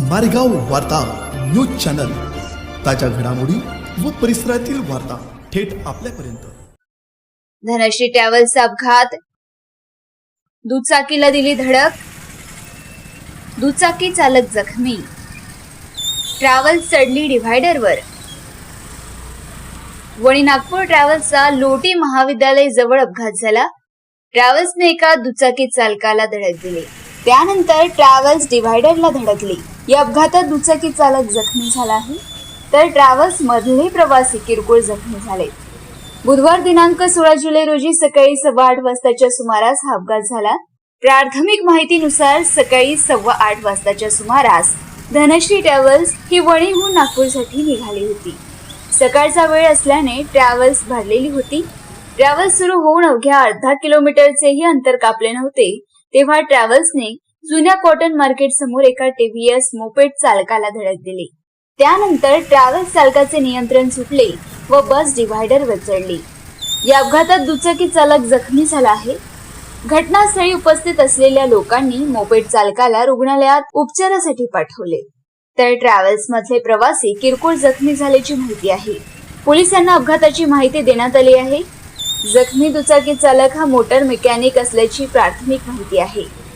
मारेगाव वार्ता news channel. ताज्या घडामोडी व परिसरातील वार्ता थेट आपल्यापर्यंत. धनश्री ट्रॅव्हल्सचा अपघात. दुचाकीला दिली धडक. दुचाकी चालक जखमी. ट्रॅव्हल्स चढली डिव्हायडरवर. वणी नागपूर ट्रॅव्हल्सचा लोटी महाविद्यालय जवळ अपघात झाला. ट्रॅव्हल्सने एका दुचाकी चालकाला धडक दिली. त्यानंतर ट्रॅव्हल्स डिव्हायडरला धडकली. या अपघातात दुचाकी चालक जखमी झाला आहे. तर ट्रॅव्हल्स मधले प्रवासी किरकोळ जखमी झाले. बुधवार दिनांक सोळा जुलै रोजी सकाळी सव्वा आठ वाजताच्या सुमारास हा अपघात झाला. प्राथमिक माहितीनुसार सकाळी सव्वा आठ वाजताच्या सुमारास धनश्री ट्रॅव्हल्स ही वणीहून नागपूरसाठी निघाली होती. सकाळचा वेळ असल्याने ट्रॅव्हल्स भरलेली होती. ट्रॅव्हल्स सुरू होऊन अवघ्या अर्धा किलोमीटरचेही अंतर कापले नव्हते तेव्हा ट्रॅव्हल्सने जुन्या कॉटन मार्केट समोर एका टीव्हीएस मोपेट चालकाला धडक दिली. त्यानंतर ट्रॅव्हल्स चालकाचे नियंत्रण सुटले व बस डिव्हायडर चढली या अपघातात दुचाकी चालक जखमी झाला आहे. घटनास्थळी उपस्थित असलेल्या लोकांनी मोपेड चालकाला रुग्णालयात उपचारासाठी पाठवले. तर ट्रॅव्हल्स मधले प्रवासी किरकोळ जखमी झाल्याची माहिती आहे. पोलिसांना अपघाताची माहिती देण्यात आली आहे. जखमी दुचाकी चालक हा मोटर मेकॅनिक असल्याची प्राथमिक माहिती आहे.